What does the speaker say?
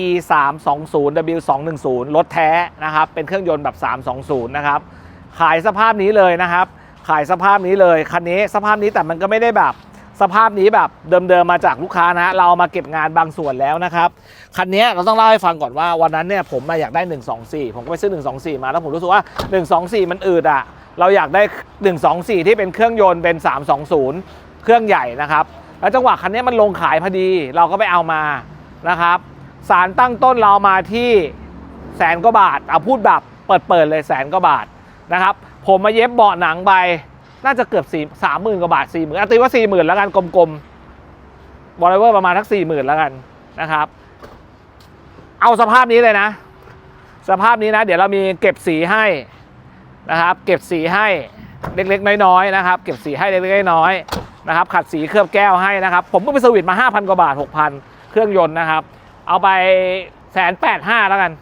e 3 2 0 w 2 1 0รถแท้นะครับ เป็นเครื่องยนต์แบบ 320 นะครับ ขายสภาพนี้เลยนะครับ ขายสภาพนี้เลย คันนี้สภาพนี้แต่มันก็ไม่ได้แบบ สภาพนี้แบบเดิมๆมาจากลูกค้านะ เราเอามาเก็บงานบางส่วนแล้วนะครับ คันนี้เราต้องเล่าให้ฟังก่อนว่าวันนั้นเนี่ยผมมาอยากได้ 124 ผมก็ไปซื้อ 124 มาแล้วผมรู้สึกว่า 124 มันอืดอะเราอยากได้ 124 ที่เป็นเครื่องยนต์เป็น 320 เครื่องใหญ่นะครับ แล้วจังหวะคันนี้มันลงขายพอดี เราก็ไปเอามานะครับ สารตั้งต้นเรามาที่แสนกว่าบาทเอาพูดแบบเปิดๆเลยแสนกว่าบาทนะครับ ผมมาเย็บเบาะหนังไป น่าจะเกือบสี่สามหมื่นกว่าบาทสี่หมื่นตีว่าสี่หมื่นแล้วกันกลมๆบอลเวอร์ประมาณทักสี่หมื่นแล้วกันนะครับ เอาสภาพนี้เลยนะ สภาพนี้นะ เดี๋ยวเรามีเก็บสีให้นะครับ เก็บสีให้เล็กๆ น้อยๆนะครับ เก็บสีให้เล็กๆน้อยๆนะครับ ขัดสีเคลือบแก้วให้นะครับ ผมก็ไปสวิตช์มา 5,000 กว่าบาท 6,000 เครื่องยนต์นะครับ เอาไปแสนแปดห้าแล้วกัน